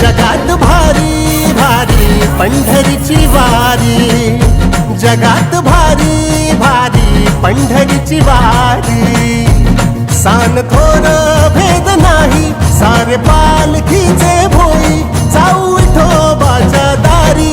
जगात भारी भारी पंढरीची वारी. जगात भारी भारी पंढरीची वारी. सान थोर भेद नाही सारे पालखीचे भोई. जाऊ विठोबाच्या दारी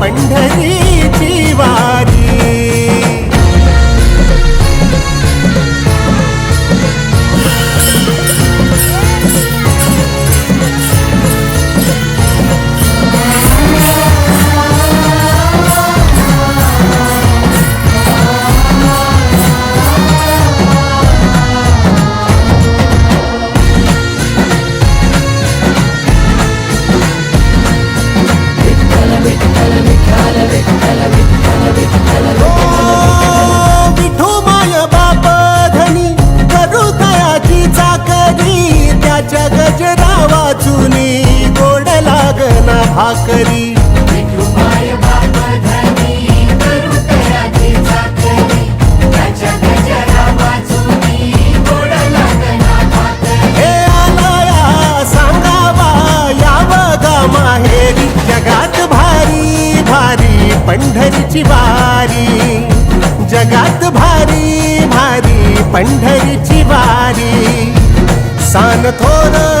पंढरीची वारी भाकरी. हे आलाया सांगावा याव गा माहेरी. जगात भारी भारी पंढरीची वारी. जगात भारी भारी पंढरीची वारी. सान थोर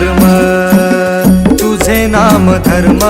कर्म तुझे नाम धर्म.